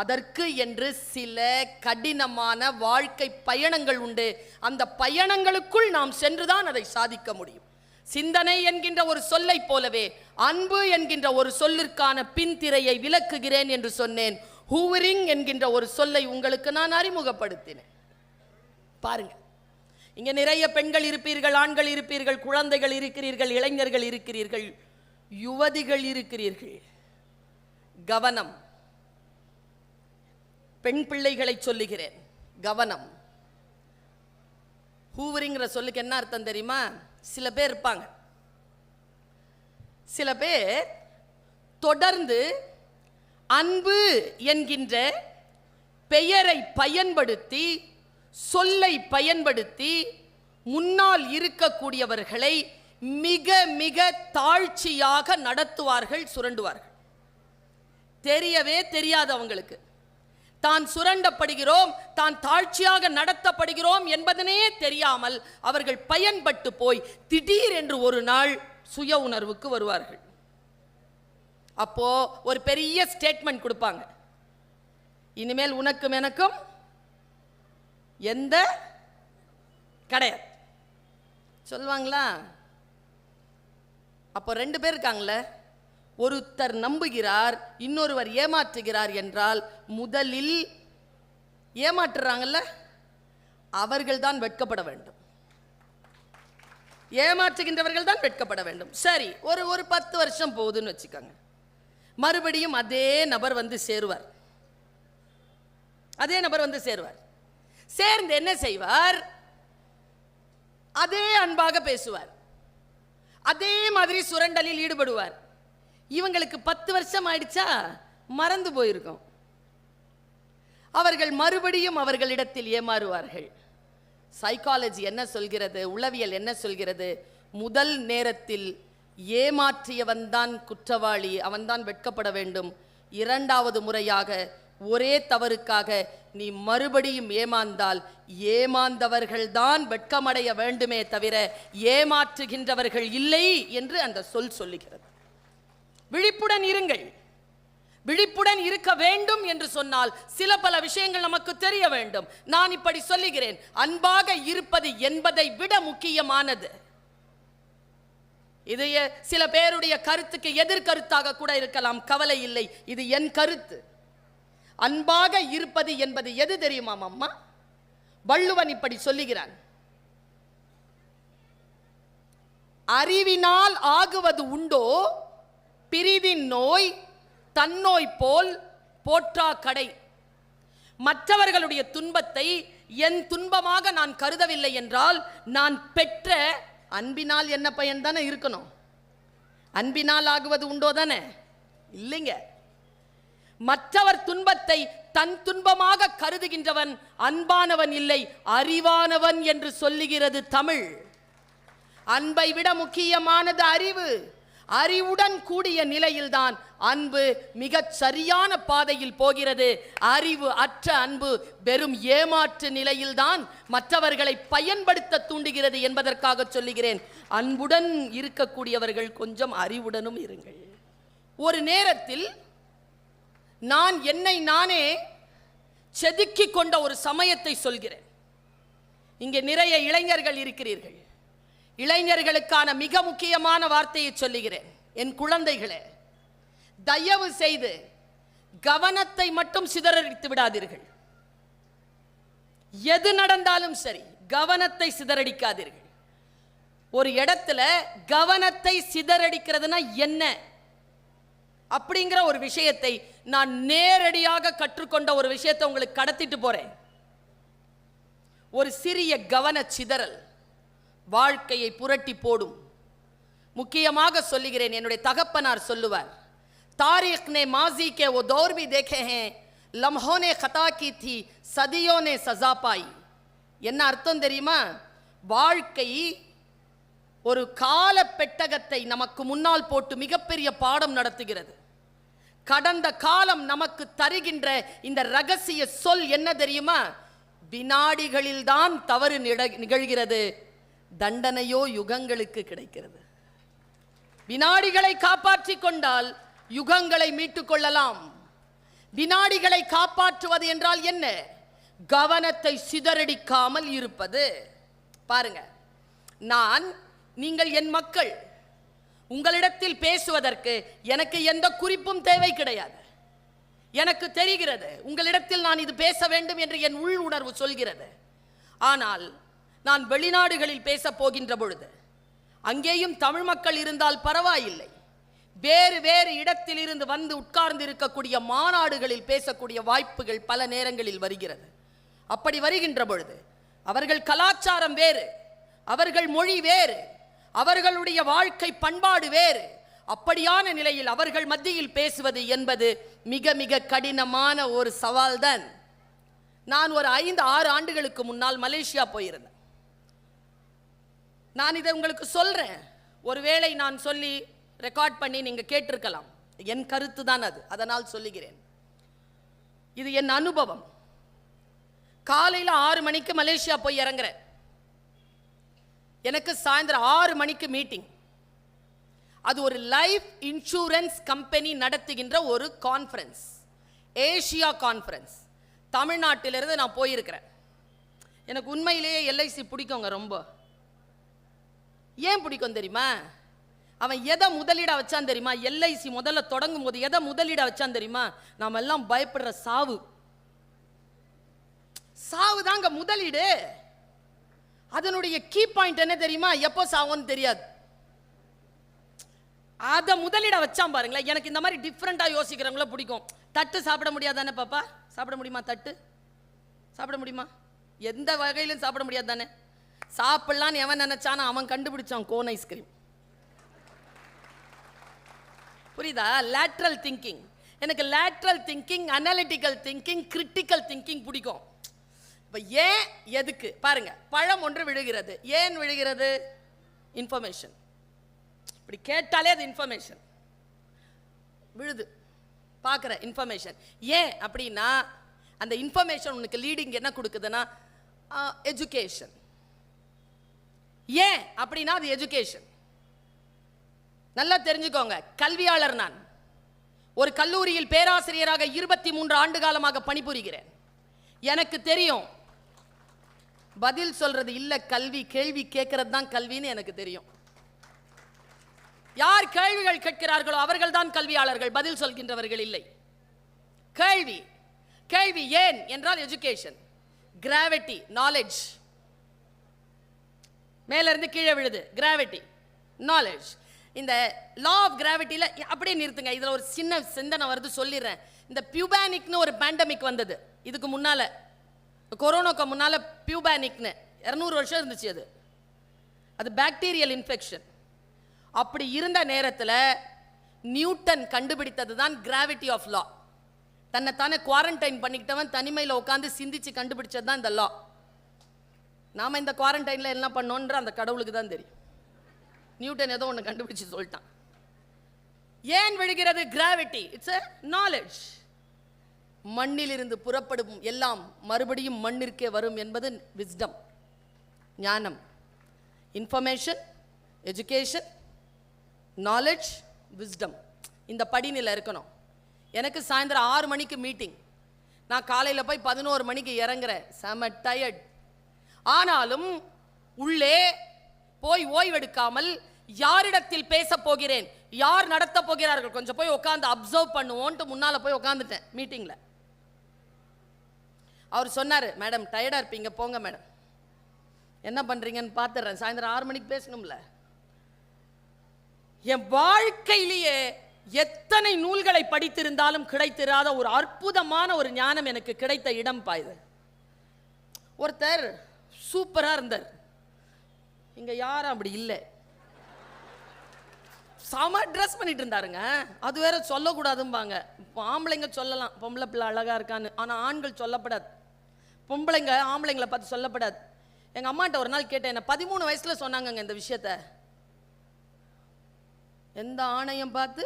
அதற்கு என்று சில கடினமான வாழ்க்கை பயணங்கள் உண்டு. அந்த பயணங்களுக்குள் நாம் சென்றுதான் அதை சாதிக்க முடியும். சிந்தனை என்கின்ற ஒரு சொல்லை போலவே அன்பு என்கின்ற ஒரு சொல்லிற்கான பின்திரையை விளக்குகிறேன் என்று சொன்னேன். ஹூவரிங் என்கின்ற ஒரு சொல்லை உங்களுக்கு நான் அறிமுகப்படுத்தினேன். பாருங்க இங்கே நிறைய பெண்கள் இருப்பீர்கள் ஆண்கள் இருப்பீர்கள் குழந்தைகள் இருக்கிறீர்கள் இளைஞர்கள் இருக்கிறீர்கள் யுவதிகள் இருக்கிறீர்கள். கவனம். பெண் பிள்ளைகளை சொல்லுகிறேன். கவனம். ஹூவரிங்கிற சொல்லுக்கு என்ன அர்த்தம் தெரியுமா? சில பேர் இருப்பாங்க. சில பேர் தொடர்ந்து அன்பு என்கின்ற பெயரை பயன்படுத்தி சொல்லை பயன்படுத்தி முன்னால் இருக்கக்கூடியவர்களை மிக மிக தாழ்ச்சியாக நடத்துவார்கள் சுரண்டுவார்கள். தெரியவே தெரியாது அவங்களுக்கு தான் சுரண்டப்படுகிறோம் தான் தாழ்ச்சியாக நடத்தப்படுகிறோம் என்பதனே தெரியாமல் அவர்கள் பயன்பட்டு போய் திடீர் என்று ஒரு நாள் சுய உணர்வுக்கு வருவார்கள். அப்போ ஒரு பெரிய ஸ்டேட்மெண்ட் கொடுப்பாங்க. இனிமேல் உனக்கும் எனக்கும் எந்த கிடையாது. சொல்லுவாங்களா? அப்போ ரெண்டு பேர் இருக்காங்களே ஒருத்தர் நம்புகிறார் இன்னொருவர் ஏமாற்றுகிறார் என்றால் முதலில் ஏமாற்றுறாங்கல்ல? அவர்கள் தான் வெட்கப்பட வேண்டும். ஏமாற்றுகின்றவர்கள் தான் வெட்கப்பட வேண்டும். சரி ஒரு ஒரு பத்து வருஷம் போகுதுன்னு வச்சுக்கோங்க. மறுபடியும் அதே நபர் வந்து சேருவார். அதே நபர் வந்து சேருவார். சேர்ந்து என்ன செய்வார்? அதே அன்பாக பேசுவார். அதே மாதிரி சுரண்டலில் ஈடுபடுவார். இவங்களுக்கு பத்து வருஷம் ஆயிடுச்சா? மறந்து போயிருக்கும். அவர்கள் மறுபடியும் அவர்களிடத்தில் ஏமாறுவார்கள். சைக்காலஜி என்ன சொல்கிறது? உளவியல் என்ன சொல்கிறது? முதல் நேரத்தில் ஏமாற்றியவன் தான் குற்றவாளி அவன்தான் வெட்கப்பட வேண்டும். இரண்டாவது முறையாக ஒரே தவறுக்காக நீ மறுபடியும் ஏமாந்தால் ஏமாந்தவர்கள்தான் வெட்கமடைய வேண்டுமே தவிர ஏமாற்றுகின்றவர்கள் இல்லை என்று அந்த சொல் சொல்லுகிறது. விழிப்புடன் இருங்கள். விழிப்புடன் இருக்க வேண்டும் என்று சொன்னால் சில பல விஷயங்கள் நமக்கு தெரிய வேண்டும். நான் இப்படி சொல்லுகிறேன். அன்பாக இருப்பது என்பதை விட முக்கியமானது. இது சில பேருடைய கருத்துக்கு எதிர்கருத்தாக கூட இருக்கலாம். கவலை இல்லை. இது என் கருத்து. அன்பாக இருப்பது என்பது எது தெரியுமா அம்மா? வள்ளுவன் இப்படி சொல்லுகிறான். அறிவினால் ஆகுவது உண்டோ? பிரிவின் நோய் தன்னோய் போல் போற்றா கடை. மற்றவர்களுடைய துன்பத்தை என் துன்பமாக நான் கருதவில்லை என்றால் நான் பெற்ற அன்பினால் என்ன பயன் தானே இருக்கணும்? அன்பினால் ஆகுவது உண்டோ தானே இல்லைங்க. மற்றவர் துன்பத்தை தன் துன்பமாக கருதுகின்றவன் அன்பானவன் இல்லை அறிவானவன் என்று சொல்லுகிறது தமிழ். அன்பை விட முக்கியமானது அறிவு. அறிவுடன் கூடிய நிலையில்தான் அன்பு மிகச் சரியான பாதையில் போகிறது. அறிவு அற்ற அன்பு வெறும் ஏமாற்று நிலையில்தான் மற்றவர்களை பயன்படுத்த தூண்டுகிறது என்பதற்காக சொல்லுகிறேன். அன்புடன் இருக்கக்கூடியவர்கள் கொஞ்சம் அறிவுடனும் இருங்கள். ஒரு நேரத்தில் நான் என்னை நானே செதுக்கி கொண்ட ஒரு சமயத்தை சொல்கிறேன். இங்கே நிறைய இளைஞர்கள் இருக்கிறீர்கள். இளைஞர்களுக்கான மிக முக்கியமான வார்த்தையை சொல்லுகிறேன். என் குழந்தைகளே தயவு செய்து கவனத்தை மட்டும் சிதறடித்து விடாதீர்கள். எது நடந்தாலும் சரி கவனத்தை சிதறடிக்காதீர்கள். ஒரு இடத்துல கவனத்தை சிதறடிக்கிறதுனா என்ன? அப்படிங்கிற ஒரு விஷயத்தை நான் நேரடியாக கற்றுக்கொண்ட ஒரு விஷயத்தை உங்களுக்கு கடத்திட்டு போறேன். ஒரு சிறிய கவன சிதறல் வாழ்க்கையை புரட்டி போடும் முக்கியமாக சொல்லுகிறேன் என்னுடைய தகப்பனார் சொல்லுவார் तारीख ने माजी के वो दौर भी देखे हैं लम्हों ने खता की थी सदियों ने सजा पाई என்ன அர்த்தம் தெரியுமா வாழ்க்கை ஒரு கால பெட்டகத்தை நமக்கு முன்னால் போட்டு மிகப்பெரிய பாடம் நடத்துகிறது கடந்த காலம் நமக்கு தருகின்ற இந்த ரகசிய சொல் என்ன தெரியுமா வினாடிகளில் தான் தவறு நிட- நிகழ்கிறது தண்டனையோ யுகங்களுக்கு கிடைக்கிறது. வினாடிகளை காப்பாற்றிக் கொண்டால் யுகங்களை மீட்டுக் கொள்ளலாம். வினாடிகளை காப்பாற்றுவது என்றால் என்ன? கவனத்தை சிதறடிக்காமல் இருப்பது. பாருங்க நான் நீங்கள் என் மக்கள். உங்களிடத்தில் பேசுவதற்கு எனக்கு எந்த குறிப்பும் தேவை கிடையாது. எனக்கு தெரிகிறது உங்களிடத்தில் நான் இது பேச வேண்டும் என்று என் உள் உணர்வு சொல்கிறது. ஆனால் நான் வெளிநாடுகளில் பேசப் போகின்ற பொழுது அங்கேயும் தமிழ் மக்கள் இருந்தால் பரவாயில்லை. வேறு வேறு இடத்திலிருந்து வந்து உட்கார்ந்து இருக்கக்கூடிய மாநாடுகளில் பேசக்கூடிய வாய்ப்புகள் பல நேரங்களில் வருகிறது. அப்படி வருகின்ற பொழுது அவர்கள் கலாச்சாரம் வேறு அவர்கள் மொழி வேறு அவர்களுடைய வாழ்க்கை பண்பாடு வேறு அப்படியான நிலையில் அவர்கள் மத்தியில் பேசுவது என்பது மிக மிக கடினமான ஒரு சவால்தான். நான் ஒரு ஐந்து ஆறு ஆண்டுகளுக்கு முன்னால் மலேசியா போயிருந்தேன். நான் இதை உங்களுக்கு சொல்கிறேன் ஒருவேளை நான் சொல்லி ரெக்கார்ட் பண்ணி நீங்கள் கேட்டிருக்கலாம். என் கருத்து தான் அது. அதனால் சொல்லுகிறேன். இது என் அனுபவம். காலையில் ஆறு மணிக்கு மலேசியா போய் இறங்குறேன். எனக்கு சாயந்தரம் ஆறு மணிக்கு மீட்டிங் அது ஒரு லைஃப் இன்சூரன்ஸ் கம்பெனி நடத்துகின்ற ஒரு கான்ஃபரன்ஸ் ஏஷியா கான்ஃபரன்ஸ் தமிழ்நாட்டிலிருந்து நான் போயிருக்கிறேன். எனக்கு உண்மையிலேயே எல்ஐசி பிடிக்குங்க ரொம்ப. ஏன் பிடிக்கும் தெரியுமா? அவன் எதை முதலீட வச்சான் தெரியுமா? எல்ஐசி முதல்ல தொடங்கும் போது எதை முதலீட வச்சான் தெரியுமா? நாம எல்லாம் பயப்படுற சாவு. சாவு தாங்க முதலீடு. அதனுடைய கீ பாயிண்ட் என்ன தெரியுமா? எப்போ சாவுன்னு தெரியாது. அதை முதலிட வச்சான் பாருங்களேன். எனக்கு இந்த மாதிரி டிஃப்ரெண்ட்டாக யோசிக்கிறவங்கள பிடிக்கும். தட்டு சாப்பிட முடியாதானே பாப்பா? சாப்பிட முடியுமா தட்டு? சாப்பிட முடியுமா? எந்த வகையிலும் சாப்பிட முடியாது தானே சாப்பிடலான்னு எவன் நினச்சானா அவன் கண்டுபிடிச்சான் கோன் ஐஸ்கிரீம் புரியுதா? லேட்ரல் திங்கிங் எனக்கு lateral thinking analytical thinking critical thinking பிடிக்கும். இப்போ ஏன் எதுக்கு? பாருங்க பழம் ஒன்று விழுகிறது. ஏன் விழுகிறது? இன்ஃபர்மேஷன் இப்படி கேட்டாலே அது இன்ஃபர்மேஷன் விழுது. பார்க்குற இன்ஃபர்மேஷன் ஏன் அப்படின்னா அந்த இன்ஃபர்மேஷன் உனக்கு லீடிங் என்ன கொடுக்குதுன்னா எஜுகேஷன் ஏன் அப்படின்னா அது எஜுகேஷன் நல்லா தெரிஞ்சுக்கோங்க கல்வியாளர் நான். ஒரு கல்லூரியில் பேராசிரியராக இருபத்தி மூன்று ஆண்டு காலமாக பணிபுரிகிறேன். எனக்கு தெரியும் பதில் சொல்றது இல்லை கல்வி கேள்வி கேட்கறது தான் கல்வின்னு எனக்கு தெரியும். யார் கேள்விகள் கேட்கிறார்களோ அவர்கள் தான் கல்வியாளர்கள் பதில் சொல்கின்றவர்கள் இல்லை. கேள்வி கேள்வி ஏன் என்றால் எஜுகேஷன் கிராவிட்டி நாலேஜ் மேலேருந்து கீழே விழுது. கிராவிட்டி நாலேஜ் இந்த லா ஆஃப் கிராவிட்டியில் அப்படியே நிறுத்துங்க. இதில் ஒரு சின்ன சிந்தனை வருது சொல்லிடுறேன். இந்த பியூபானிக்னு ஒரு பேண்டமிக் வந்தது. இதுக்கு முன்னால் கொரோனாக்கு முன்னால் பியூபானிக்னு இரநூறு வருஷம் இருந்துச்சு அது. அது பாக்டீரியல் இன்ஃபெக்ஷன் அப்படி இருந்த நேரத்தில் நியூட்டன் கண்டுபிடித்தது தான் கிராவிட்டி ஆஃப் லா தன்னைத்தானே குவாரண்டைன் பண்ணிக்கிட்டவன் தனிமையில் உட்காந்து சிந்திச்சு கண்டுபிடிச்சது தான் இந்த லா நாம் இந்த குவாரண்டைனில் என்ன பண்ணோன்ற அந்த கடவுளுக்கு தான் தெரியும். நியூட்டன் ஏதோ ஒன்று கண்டுபிடிச்சு சொல்லிட்டான். ஏன் விழுகிறது? கிராவிட்டி இட்ஸ் a நாலேஜ் மண்ணிலிருந்து புறப்படும் எல்லாம் மறுபடியும் மண்ணிற்கே வரும் என்பது விஸ்டம் ஞானம். இன்ஃபர்மேஷன் எஜுகேஷன் நாலேஜ் விஸ்டம் இந்த படிநிலை இருக்கணும். எனக்கு சாயந்தரம் ஆறு மணிக்கு மீட்டிங் நான் காலையில் போய் பதினோரு மணிக்கு இறங்குறேன். செம டயர்ட் ஆனாலும் உள்ளே போய் ஓய்வெடுக்காமல் யாரிடத்தில் பேச போகிறேன்? யார் நடத்த போகிறார்கள்? கொஞ்சம் போய் உட்காந்து அப்சர்வ் பண்ணுவோன்ட்டு முன்னால் போய் உட்காந்துட்டேன் மீட்டிங்கில் அவர் சொன்னார் மேடம் டயர்டாக இருப்பீங்க போங்க மேடம் என்ன பண்ணுறீங்கன்னு பார்த்துடுறேன் சாயந்தரம் ஆறு மணிக்கு பேசணும்ல. என் வாழ்க்கையிலேயே எத்தனை நூல்களை படித்திருந்தாலும் கிடைத்திராத ஒரு அற்புதமான ஒரு ஞானம் எனக்கு கிடைத்த இடம் பாயுது ஒருத்தர் சூப்பராக இருந்தார். இங்கே யாரும் அப்படி இல்லை. செம ட்ரெஸ் பண்ணிட்டு இருந்தாருங்க. அது வேற சொல்லக்கூடாதும்பாங்க. இப்போ ஆம்பளைங்க சொல்லலாம். பொம்பளை பிள்ளை அழகாக இருக்கான்னு. ஆனால் ஆண்கள் சொல்லப்படாது. பொம்பளைங்க ஆம்பளைங்களை பார்த்து சொல்லப்படாது. எங்கள் அம்மாட்ட ஒரு நாள் கேட்டேன் என்ன பதிமூணு வயசில் சொன்னாங்கங்க இந்த விஷயத்த. எந்த ஆணையம் பார்த்து?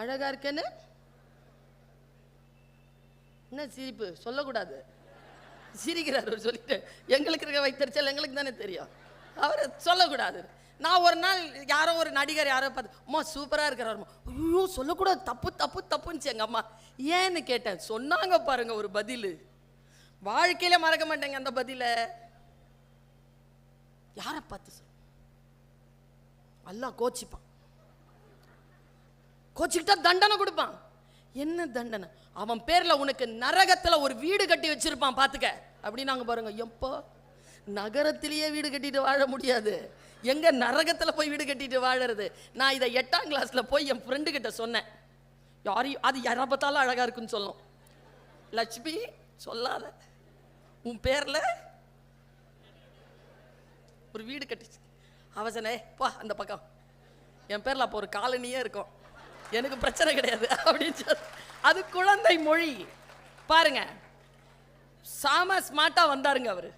அழகாக இருக்கேன்னு? என்ன சிரிப்பு? சொல்லக்கூடாது. சிரிக்கிறார் அவர் சொல்லிட்டு எங்களுக்கு இருக்க வைத்தறிச்சல் எங்களுக்கு தானே தெரியும். அவர் சொல்லக்கூடாது. நான் ஒரு நாள் யாரோ ஒரு நடிகர் யாரோ பார்த்து அம்மா சூப்பராக இருக்கிறார் ஐயோ சொல்லக்கூடாது. தப்பு தப்பு தப்புன்னுச்சு எங்க அம்மா. ஏன்னு கேட்டேன். சொன்னாங்க பாருங்க ஒரு பதில். வாழ்க்கையில மறக்க மாட்டேங்க அந்த பதில. யாரை பார்த்து சொல்? எல்லாம் கோச்சிப்பான். கோச்சிக்கிட்டா தண்டனை கொடுப்பான். என்ன தண்டனை? அவன் பேரில் உனக்கு நரகத்தில் ஒரு வீடு கட்டி வச்சிருப்பான் அப்படின்னு அப்படின்னாங்க பாருங்க எப்போ? நகரத்திலேயே வீடு கட்டிட்டு வாழ முடியாது. எங்கே நரகத்தில் போய் வீடு கட்டிட்டு வாழறது? நான் இதை எட்டாம் கிளாஸில் போய் என் ஃப்ரெண்டு கிட்ட சொன்னேன். யாரையும் அது யாரை பார்த்தாலும் அழகாக இருக்குன்னு சொல்லும். லட்சுமி சொல்லாத. உன் பேரில் ஒரு வீடு கட்டிச்சு. அவசனே போ அந்த பக்கம். என் பேரில் அப்போ ஒரு காலனியே இருக்கும். எனக்கு பிரச்சனை கிடையாது அப்படின்னு சொல்லி அது குழந்தை மொழி. பாருங்க. சாம ஸ்மார்ட்டாக வந்தாருங்க அவர்.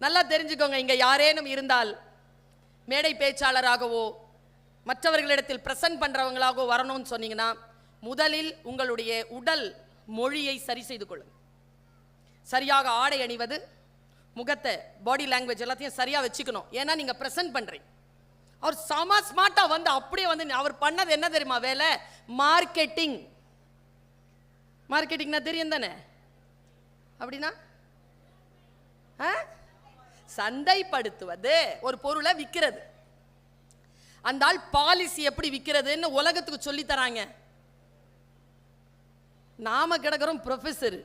நல்லா தெரிஞ்சுக்கோங்க இங்கே யாரேனும் இருந்தால் மேடை பேச்சாளராகவோ மற்றவர்களிடத்தில் பிரசன்ட் பண்ணுறவங்களாகவோ வரணும்னு சொன்னீங்கன்னா முதலில் உங்களுடைய உடல் மொழியை சரி செய்து கொள்ளுங்க. சரியாக ஆடை அணிவது முகத்தை பாடி லாங்குவேஜ் எல்லாத்தையும் சரியாக வச்சுக்கணும். ஏன்னா நீங்கள் பிரசன்ட் பண்ணுறீங்க அவர் சம ஸ்மார்ட்டாக வந்து அப்படியே வந்து அவர் பண்ணது என்ன தெரியுமா வேலை? மார்க்கெட்டிங் மார்க்கெட்டிங்னா தெரியும் தானே? அப்படின்னா? ஆ? சந்தைப்படுத்துவது ஒரு பொருளை விற்கிறது அந்த ஆள் பாலிசி எப்படி விற்கிறதுன்னு உலகத்துக்கு சொல்லி தராங்க. நாம கிடக்கிறோம் ப்ரொஃபஸர்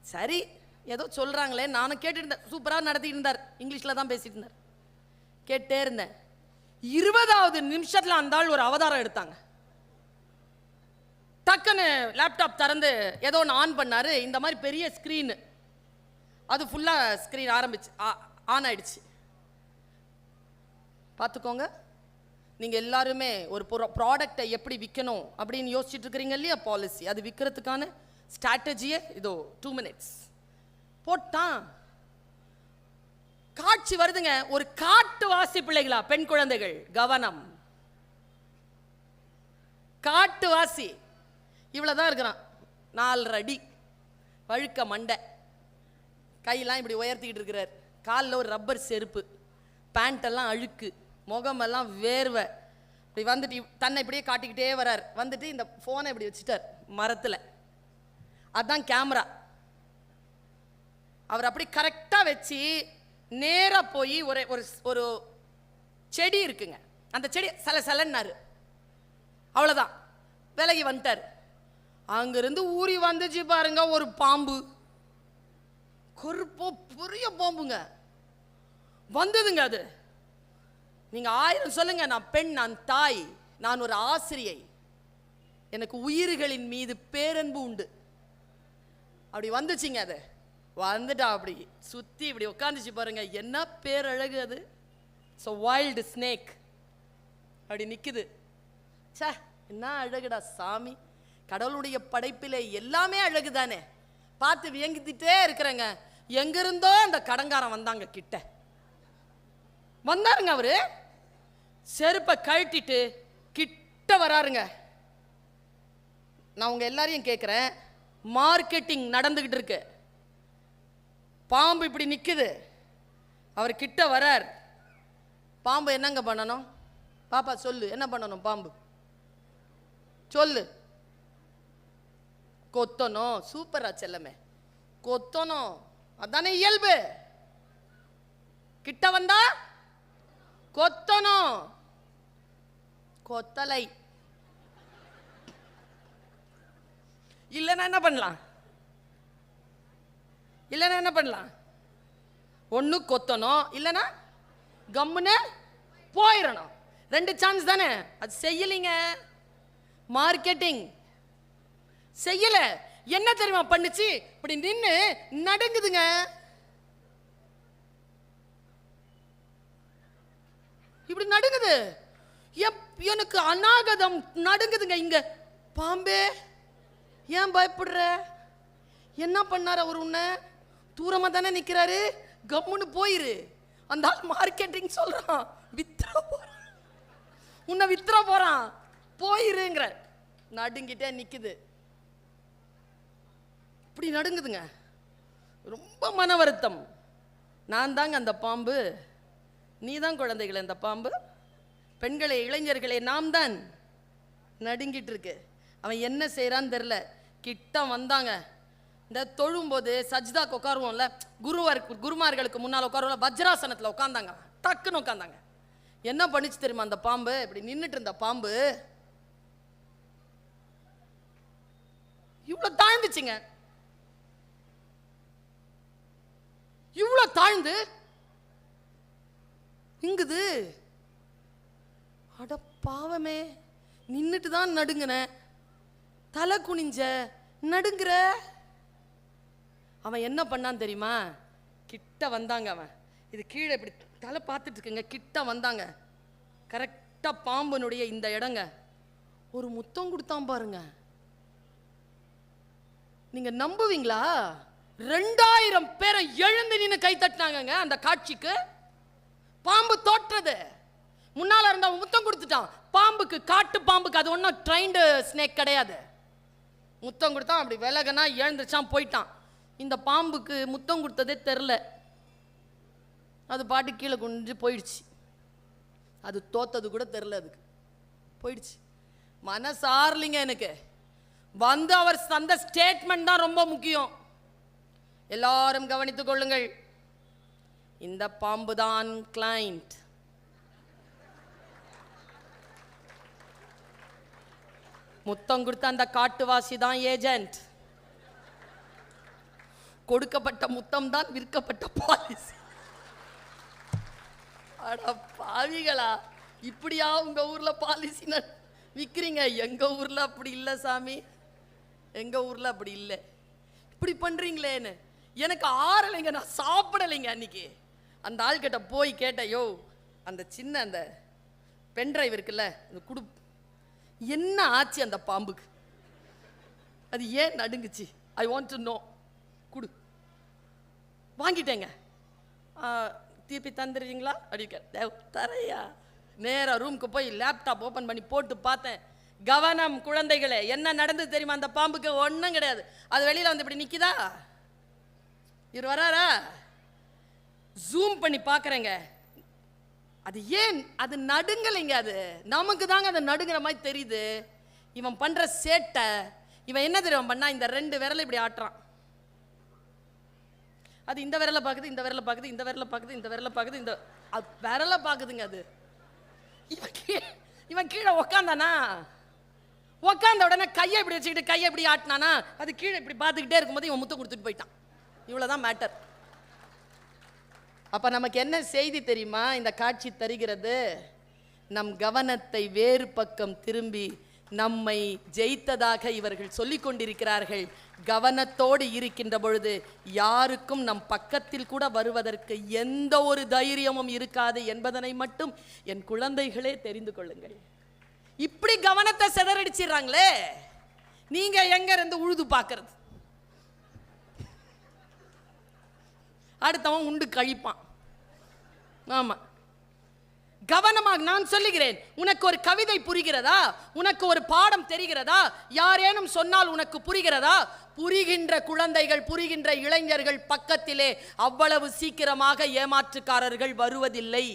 சரி ஏதோ சொல்கிறாங்களே நானும் கேட்டுட்டு இருந்தேன். சூப்பராக நடத்திட்டு இருந்தார். இங்கிலீஷில் தான் பேசிட்டு இருந்தார். கேட்டே இருந்தேன். இருபதாவது நிமிஷத்தில் அந்த ஆள் ஒரு அவதாரம் எடுத்தாங்க. டக்குன்னு லேப்டாப் திறந்து ஏதோ ஒன்று ஆன் பண்ணாரு. இந்த மாதிரி பெரிய ஸ்க்ரீனு அது ஃபுல்லாக ஸ்க்ரீன் ஆரம்பிச்சு ஆன் ஆயிடுச்சு. பார்த்துக்கோங்க. நீங்கள் எல்லாருமே ஒரு ப்ராடக்டை எப்படி விற்கணும் அப்படின்னு யோசிச்சுட்டு இருக்கிறீங்க இல்லையா? பாலிசி அது விற்கிறதுக்கான ஸ்ட்ராட்டஜியே இதோ டூ மினிட்ஸ் போட்டான். காட்சி வருதுங்க. ஒரு காட்டு வாசி பிள்ளைகளா பெண் குழந்தைகள் கவனம். காட்டு வாசி இவ்வளவுதான் இருக்கிறான். நாலரை அடி பழுக்க மண்டை. கையெல்லாம் இப்படி உயர்த்திக்கிட்டு இருக்கிறார். காலில் ஒரு ரப்பர் செருப்பு. பேண்ட்டெல்லாம் அழுக்கு. முகமெல்லாம் வேர்வை. இப்படி வந்துட்டு தன்னை இப்படியே காட்டிக்கிட்டே வரார். வந்துட்டு இந்த ஃபோனை இப்படி வச்சுட்டார் மரத்தில். அதுதான் கேமரா அவர் அப்படி கரெக்டாக வச்சு நேராக போய் ஒரு ஒரு ஒரு செடி இருக்குங்க. அந்த செடி சல சலன்னாரு. அவ்வளோதான் விலகி வந்துட்டார். அங்கேருந்து ஊறி வந்துச்சு பாருங்க ஒரு பாம்பு. கருப்போ பெரிய பாம்புங்க. வந்ததுங்க அது. நீங்கள் ஆயிரம் சொல்லுங்க நான் பெண் நான் தாய் நான் ஒரு ஆசிரியை. எனக்கு உயிர்களின் மீது பேரன்பு உண்டு. அப்படி வந்துச்சுங்க அது. வந்துட்டா அப்படி சுற்றி இப்படி உட்காந்துச்சு பாருங்க என்ன பேரழகு அது? ஸோ வைல்டு ஸ்னேக் அப்படி நிற்குது சே என்ன அழகுடா சாமி. கடவுளுடைய படைப்பிலே எல்லாமே அழகு தானே பார்த்து வியங்கிட்டே இருக்கிறேங்க. எங்கிருந்தோ அந்த கடங்காரன் வந்தாங்க கிட்ட. வந்தாருங்க அவரு. செருப்பை கழட்டிட்டு கிட்ட வராருங்க. நான் உங்கள் எல்லாரையும் கேட்குறேன் மார்க்கெட்டிங் நடந்துக்கிட்டு இருக்கு. பாம்பு இப்படி நிற்குது அவர் கிட்ட வரார். பாம்பு என்னங்க பண்ணணும்? பாப்பா சொல்லு என்ன பண்ணணும் பாம்பு? சொல்லு. கொத்தணும். சூப்பரா செல்லமே. கொத்தணும். அதானே இயல்பு. கிட்ட வந்தா கொத்தணும். கொத்தலை. இல்லைன்னா என்ன பண்ணலாம்? இல்லைன்னா என்ன பண்ணலாம்? ஒன்று கொத்தணும் இல்லைன்னா கம்முன்னு போயிடணும் ரெண்டு சான்ஸ் தானே? அது செய்யலைங்க. மார்க்கெட்டிங் செய்யல. என்ன தெரியுமா பண்ணுச்சு? இப்படி நின்று நடுங்குதுங்க. இப்படி நடுங்குது. எப் எனக்கு அநாகதம் நடுங்குதுங்க இங்க. பாம்பே ஏன் பயப்படுற? என்ன பண்ணார் அவர் உன்னை? தூரமாக தானே நிற்கிறாரு கம்முன்னு போயிரு. அந்த ஆள் மார்க்கெட்டிங் சொல்கிறான் வித்ரா போகிறான் உன்னை வித்ரா போகிறான் போயிருங்கிற நடுங்கிட்டே நிற்குது இப்படி நடுங்குதுங்க. ரொம்ப மன வருத்தம். நான் தாங்க அந்த பாம்பு. நீ தான் குழந்தைகளை அந்த பாம்பு. பெண்களே இளைஞர்களே நாம் தான். நடுங்கிட்டு இருக்கு. அவன் என்ன செய்கிறான்னு தெரில கிட்ட வந்தாங்க. இந்த தொழும்போது சஜ்தாக்கு உட்காருவோம்ல குருவார் குருமார்களுக்கு முன்னால் உட்காருவோம்ல வஜ்ராசனத்தில் உட்காந்தாங்க டக்குன்னு உட்காந்தாங்க என்ன பண்ணிச்சு தெரியுமா அந்த பாம்பு? இப்படி நின்றுட்டு இருந்த பாம்பு இவ்வளோ தாழ்ந்துச்சுங்க. இவ்வளோ தாழ்ந்து இங்குது. அட பாவமே நின்றுட்டு தான் நடுங்கினேன் தலை குனிஞ்ச நடுங்குற. அவன் என்ன பண்ணான் தெரியுமா? கிட்ட வந்தாங்க அவன். இது கீழே இப்படி தலை பார்த்துட்டு இருக்குங்க. கிட்ட வந்தாங்க. கரெக்டாக பாம்பனுடைய இந்த இடங்க. ஒரு முத்தம் கொடுத்தான் பாருங்க. நீங்க நம்புவீங்களா? ரெண்டாயிரம் பேரை எழுந்து நின்று கை தட்டினாங்க அந்த காட்சிக்கு. பாம்பு தோற்றது. முன்னால இருந்த முத்தம் கொடுத்துட்டான். பாம்புக்கு காட்டு பாம்புக்கு அது ஒன்றும் ட்ரைன்டு ஸ்னேக் கிடையாது. முத்தம் கொடுத்தான் அப்படி விலகனா எழுந்துச்சான் போயிட்டான். இந்த பாம்புக்கு முத்தம் கொடுத்ததே தெரில அது பாட்டு கீழே குனிஞ்சு போயிடுச்சு. அது தோத்தது கூட தெரில அதுக்கு. போயிடுச்சு. மனசார்லிங்க எனக்கு. வந்து அவர் தந்த ஸ்டேட்மெண்ட் தான் ரொம்ப முக்கியம். எல்லாரும் கவனித்துக் கொள்ளுங்கள். இந்த பாம்பு தான் கிளைண்ட் முத்தம் கொடுத்த அந்த காட்டுவாசி தான் ஏஜென்ட் கொடுக்கப்பட்ட முத்தம் தான் விற்கப்பட்ட பாலிசி அட பாவிகளா இப்படியா உங்கள் ஊரில் பாலிசி விற்கிறீங்க எங்கள் ஊரில் அப்படி இல்லை சாமி. எங்கள் ஊரில் அப்படி இல்லை. இப்படி பண்ணுறீங்களேன்னு எனக்கு ஆறலைங்க நான் சாப்பிடலைங்க அன்னைக்கு. அந்த ஆள்கிட்ட போய் கேட்டேன் யோ அந்த சின்ன அந்த பென்ட்ரைவ் இருக்குல்ல அந்த குடு. என்ன ஆச்சு அந்த பாம்புக்கு? அது ஏன் நடுங்குச்சு? ஐ வாண்ட் டு நோ குடு. வாங்கிட்டேங்க. திருப்பி தந்துடுறீங்களா? அப்படின்னு தரையா. நேராக ரூமுக்கு போய் லேப்டாப் ஓப்பன் பண்ணி போட்டு பார்த்தேன். கவனம் குழந்தைகளே என்ன நடந்தது தெரியுமா? அந்த பாம்புக்கு ஒன்றும் கிடையாது. அது வெளியில் வந்து இப்படி நிற்கிதா இவர் வராரா? ஜூம் பண்ணி பார்க்குறேங்க. அது ஏன்? அது நடுங்கலைங்க அது. நமக்கு தாங்க அது நடுங்கிற மாதிரி தெரியுது. இவன் பண்ணுற சேட்டை இவன் என்ன தெரியும் பண்ணா? இந்த ரெண்டு விரலை இப்படி ஆட்டுறான். அது இந்த விரலை பார்க்குது இந்த விரலை பார்க்குது இந்த விரலை பார்க்குது இந்த விரலை பார்க்குது இந்த அது விரலை பார்க்குதுங்க அது. இவன் கீழே இவன் கீழே உக்காந்தானா? உக்காந்த உடனே கையை இப்படி வச்சுக்கிட்டு கையை இப்படி ஆட்டினானா? அது கீழே இப்படி பார்த்துக்கிட்டே இருக்கும்போது இவன் முத்த கொடுத்துட்டு போயிட்டான். இவ்வளோதான் மேட்டர் அப்ப நமக்கு என்ன செய்தி தெரியுமா? இந்த காட்சி தருகிறது நம் கவனத்தை வேறு பக்கம் திரும்பி நம்மை ஜெயித்ததாக இவர்கள் சொல்லிக் கொண்டிருக்கிறார்கள் கவனத்தோடு இருக்கின்ற பொழுது யாருக்கும் நம் பக்கத்தில் கூட வருவதற்கு எந்த ஒரு தைரியமும் இருக்காது என்பதனை மட்டும் என் குழந்தைகளே தெரிந்து கொள்ளுங்கள். இப்படி கவனத்தை சிதறடிச்சிடுறாங்களே. நீங்க எங்க இருந்து உழுது பார்க்கறது அடுத்தவன் உண்டு கழிப்பான். ஆமாம் கவனமாக நான் சொல்லுகிறேன். உனக்கு ஒரு கவிதை புரிகிறதா? உனக்கு ஒரு பாடம் தெரிகிறதா? யாரேனும் சொன்னால் உனக்கு புரிகிறதா? புரிகின்ற குழந்தைகள் புரிகின்ற இளைஞர்கள் பக்கத்திலே அவ்வளவு சீக்கிரமாக ஏமாற்றுக்காரர்கள் வருவதில்லை.